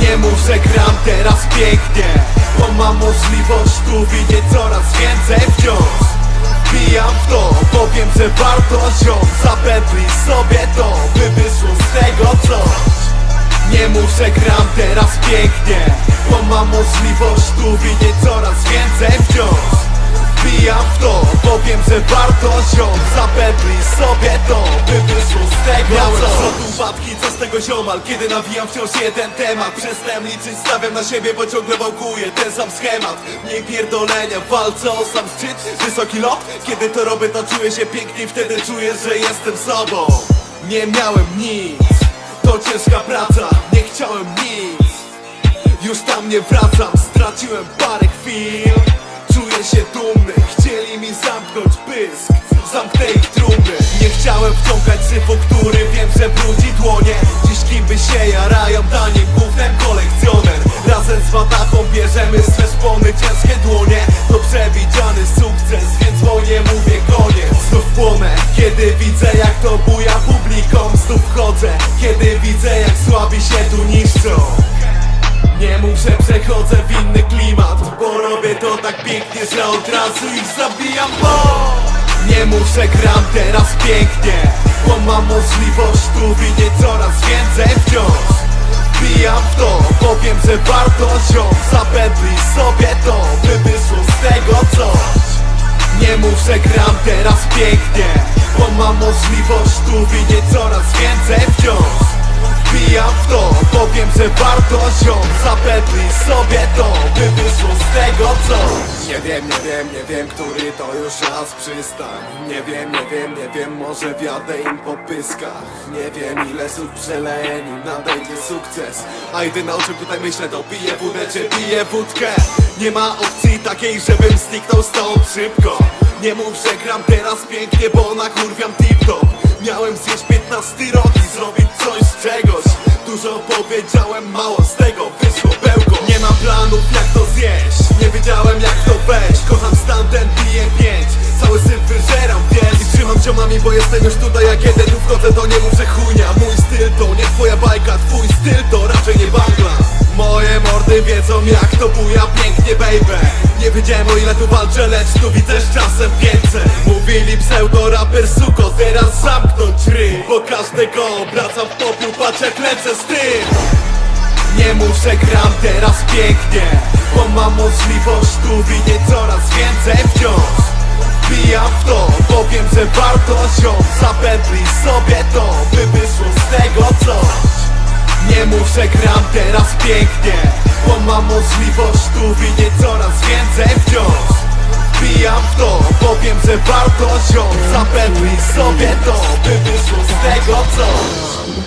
Nie mów, że gram teraz pięknie Bo mam możliwość tu widzieć coraz więcej wciąż Wbijam w to, powiem, że warto ziom Zapętlij sobie to, by wyszło z tego coś. Nie że gram teraz pięknie Bo mam możliwość tu widzieć coraz więcej wciąż. Wbijam w to, powiem, że warto ziom tego ziomal Kiedy nawijam wciąż jeden temat. Przestałem liczyć, stawiam na siebie, bo ciągle wałkuję Ten sam schemat, mniej pierdolenia W walce o sam szczyt, wysoki lot Kiedy to robię, to czuję się pięknie Wtedy czuję, że jestem sobą. Nie miałem nic To ciężka praca, nie chciałem nic. Już tam nie wracam, straciłem parę chwil. Czuję się dumny, chcieli mi zamknąć pysk Zamknę ich trumny. Nie chciałem wciągać syfu, który wiem, że brudzi dłonie. Dziś kim by się jarają, tanim gównem kolekcjoner. Razem z watachą bierzemy swe szpony, ciężkie dłonie. To przewidziany sukces, więc wojnie mówię koniec. Znów płonę, kiedy widzę jak to buja publiką. Znów chodzę, kiedy widzę jak słabi się tu niszczą. Nie mów, że przechodzę w inny klimat Bo robię to tak pięknie, że od razu ich zabijam, bo że gram teraz pięknie Bo mam możliwość tu widzieć coraz więcej wciąż. Wbijam w to, powiem, że warto ziom Zapętlij sobie to, by wyszło z tego coś. Nie mów, że gram teraz pięknie Bo mam możliwość tu widzieć coraz więcej wciąż. Wbijam w to, powiem, że warto ziom Zapętlij sobie to, by wyszło z tego coś Nie wiem, nie wiem, nie wiem, który to już raz przystań. Nie wiem, nie wiem, nie wiem, może wjadę im po pyskach. Nie wiem ile słów przeleję, nim nadejdzie sukces. A jedyne o czym tutaj myślę to piję wódę czy piję wódkę. Nie ma opcji takiej, żebym zniknął stąd szybko. Nie mów, że gram teraz pięknie, bo nakurwiam tip-top. Miałem zjeść 15 rok i zrobić coś z czegoś Dużo powiedziałem, mało z tego wyszło bełko. Nie mam planów jak to zjeść, nie wiedziałem jak to wejść. Kocham stan ten, piję pięć, cały syf wyżeram wiesz. I trzymam ziomami, bo jestem już tutaj, a kiedy tu wchodzę to nie mów, że chujnia. Mój styl to nie twoja bajka, twój wiedzą jak to buja pięknie baby. Nie wiedziałem o ile tu walczę, lecz tu widzę z czasem więcej. Mówili pseudo raper suko, teraz zamknąć ryj Bo każdego obracam w popiół, patrz jak lecę z tym. Nie że gram teraz pięknie Bo mam możliwość tu widzieć coraz więcej wciąż. Wbijam w to, powiem, że warto ziom Zapętlij sobie to, by wyszło z tego coś nie mów, że gram teraz pięknie Bo mam możliwość tu widzieć coraz więcej wciąż. Wbijam w to, powiem, że warto ziom Zapętlij sobie to, by wyszło z tego coś